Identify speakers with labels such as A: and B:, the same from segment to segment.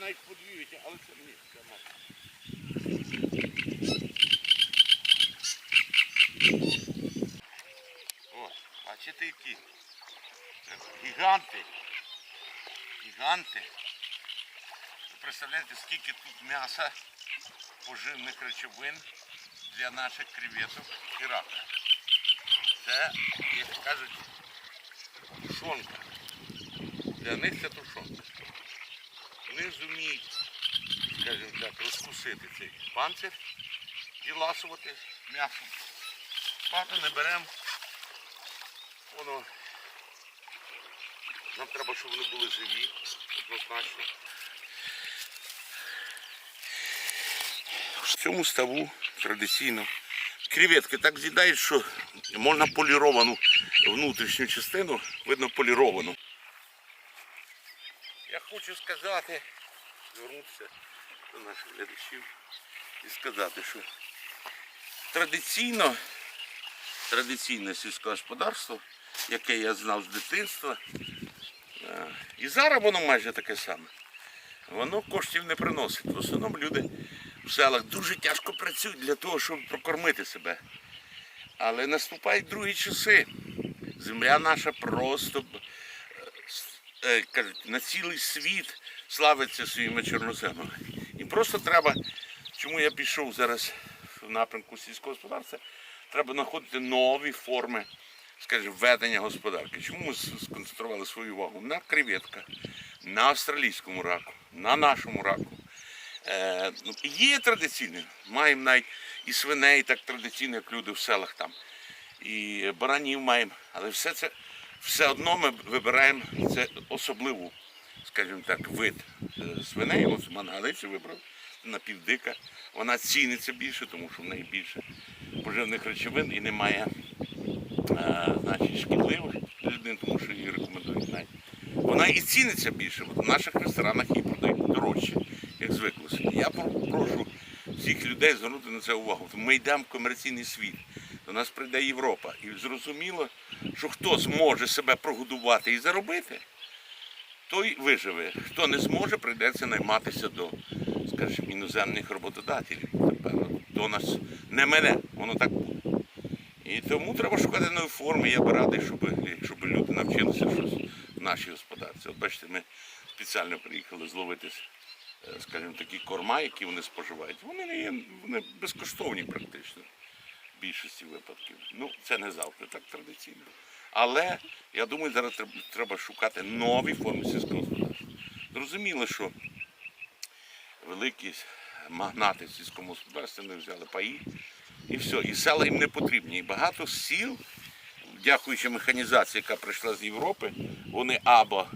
A: навіть подвіюють, але це ні, це мало. О, бачите які? Це гіганти. Гіганти. Ви представляєте, скільки тут м'яса, поживних речовин для наших креветок і рака. Це, як кажуть, тушонка. Для них це тушонка. Вони зуміють, скажімо так, розкусити цей панцир і ласувати м'ясом. Багато не беремо. Воно. Нам треба, щоб вони були живі, однозначно. В цьому ставу традиційно креветки так з'їдають, що можна поліровану внутрішню частину, видно поліровану. Хочу сказати, звернутися до наших глядачів і сказати, що традиційно, традиційне сільське господарство, яке я знав з дитинства, е, і зараз воно майже таке саме. Воно коштів не приносить. В основному люди в селах дуже тяжко працюють для того, щоб прокормити себе. Але наступають другі часи. Земля наша просто кажуть, на цілий світ славиться своїми чорноземами. І просто треба, чому я пішов зараз в напрямку сільського господарства, треба знаходити нові форми, скажімо, ведення господарки. Чому ми сконцентрували свою увагу на креветках, на австралійському раку, на нашому раку. Е, ну, є традиційні, маємо навіть і свиней так традиційно, як люди в селах там. І баранів маємо, але все це все одно ми вибираємо це особливу, скажімо так, вид е, свиней. Ось мангалицю вибрав напівдика. Вона ціниться більше, тому що в неї більше поживних речовин і немає е, значить, шкідливих людини, тому що її рекомендують навіть. Вона і ціниться більше. От в наших ресторанах її продають дорожче, як звиклося. Я прошу всіх людей звернути на це увагу. Ми йдемо в комерційний світ. До нас прийде Європа. І зрозуміло, що хто зможе себе прогодувати і заробити, той виживе. Хто не зможе, прийдеться найматися до, скажімо, іноземних роботодателів. Тепер до нас не мене, воно так буде. І тому треба шукати нові форми. Я би радий, щоб, щоб люди навчилися щось в нашій господарці. От бачите, ми спеціально приїхали зловити, е, скажімо, такі корма, які вони споживають. Вони не є вони безкоштовні практично більшості випадків. Ну, це не завжди так традиційно. Але я думаю, зараз треба, шукати нові форми сільського господарства. Зрозуміло, що великі магнати сільському господарстві не взяли паї і все. І села їм не потрібні. І багато сіл, дякуючи механізації, яка прийшла з Європи, вони або,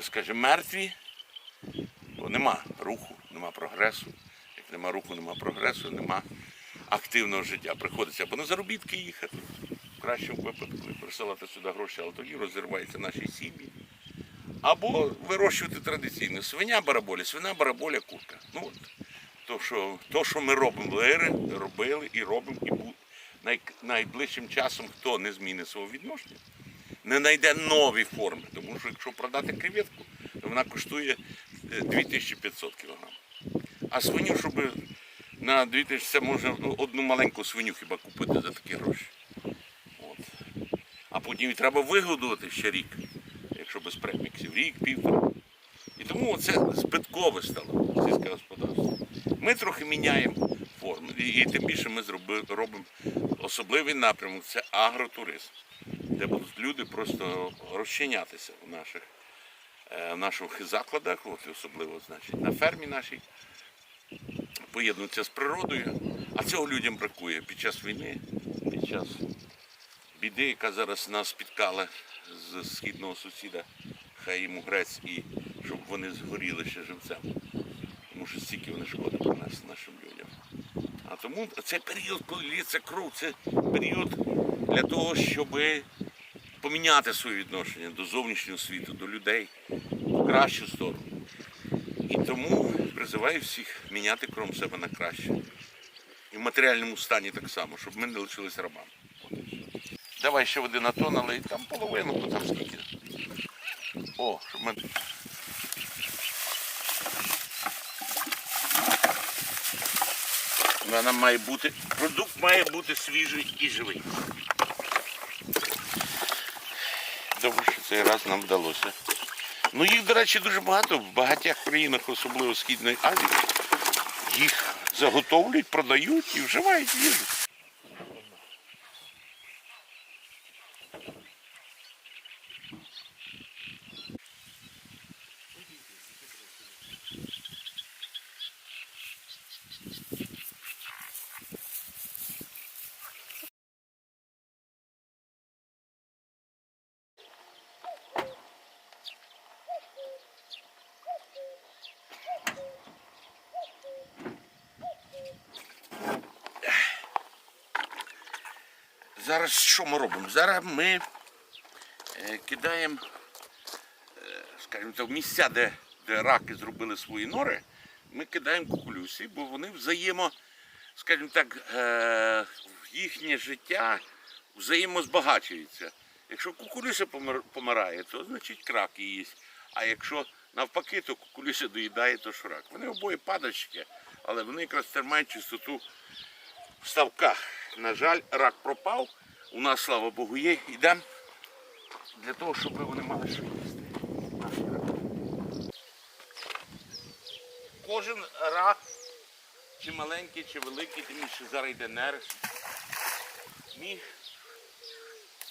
A: скажімо, мертві, бо нема руху, нема прогресу. Як нема руху, нема прогресу, нема активного життя. Приходиться або на заробітки їхати, в кращому випадку, присилати сюди гроші, але тоді розірваються наші сім'ї. Або вирощувати традиційно свиня бараболя, свина бараболя, курка. Ну от то, що, то, що ми робимо, лири, робили і робимо, і най, найближчим часом хто не змінить свого відношення, не знайде нові форми. Тому що якщо продати креветку, то вона коштує е, 2500 кг. А свиню, щоб на 2000, це можна ну, одну маленьку свиню хіба купити за такі гроші. От. А потім її треба вигодувати ще рік, якщо без преміксів, рік, півтора. І тому це збиткове стало сільське господарство. Ми трохи міняємо форму. І, і тим більше ми зроби, робимо особливий напрямок це агротуризм, де будуть люди просто розчинятися в наших, е, в наших закладах, от, особливо значить, на фермі нашій, поєднуються з природою. А цього людям бракує під час війни, під час біди, яка зараз нас спіткала з східного сусіда, хай йому грець, і щоб вони згоріли ще живцем. Тому що стільки вони шкоди принесли нашим людям. А тому цей період, коли лється кров, це період для того, щоб поміняти своє відношення до зовнішнього світу, до людей в кращу сторону. І тому призиваю всіх міняти кром себе на краще. І в матеріальному стані так само, щоб ми не лишились рабами. Давай ще один атон, але і там половину, бо там скільки. О, щоб ми... Вона має бути, продукт має бути свіжий і живий. Добре, що цей раз нам вдалося. Ну їх, до речі, дуже багато в багатьох країнах, особливо Східної Азії. Їх заготовлюють, продають і вживають їжу. Зараз що ми робимо? Зараз ми е, кидаємо, е, скажімо так, місця, де, де раки зробили свої нори, ми кидаємо кукулюсі, бо вони взаємо, скажімо так, е, їхнє життя взаємозбагачується. Якщо кукулюся помирає, то значить крак їсть. А якщо навпаки, то кукулюся доїдає, то ж рак. Вони обоє падальщики, але вони якраз тримають чистоту в ставках. На жаль, рак пропав. У нас, слава Богу, є. Йдемо для того, щоб вони мали що їсти. Кожен рак, чи маленький, чи великий, тим більше зараз йде нерест. Міг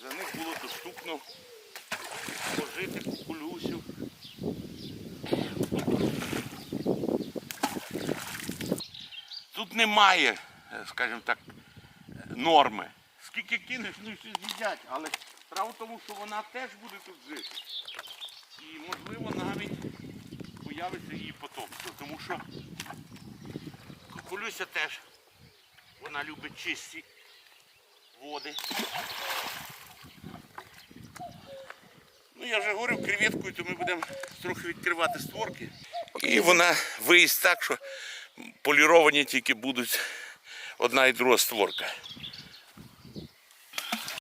A: за них було доступно пожити кукулюсів. Тут немає, скажімо так, норми. Скільки кинеш, ну всі з'їдять, але справа в тому, що вона теж буде тут жити. І можливо навіть появиться її потомство, тому що кукулюся теж, вона любить чисті води. Ну я вже говорив креветкою, то ми будемо трохи відкривати створки. І вона виїсть так, що поліровані тільки будуть одна і друга створка.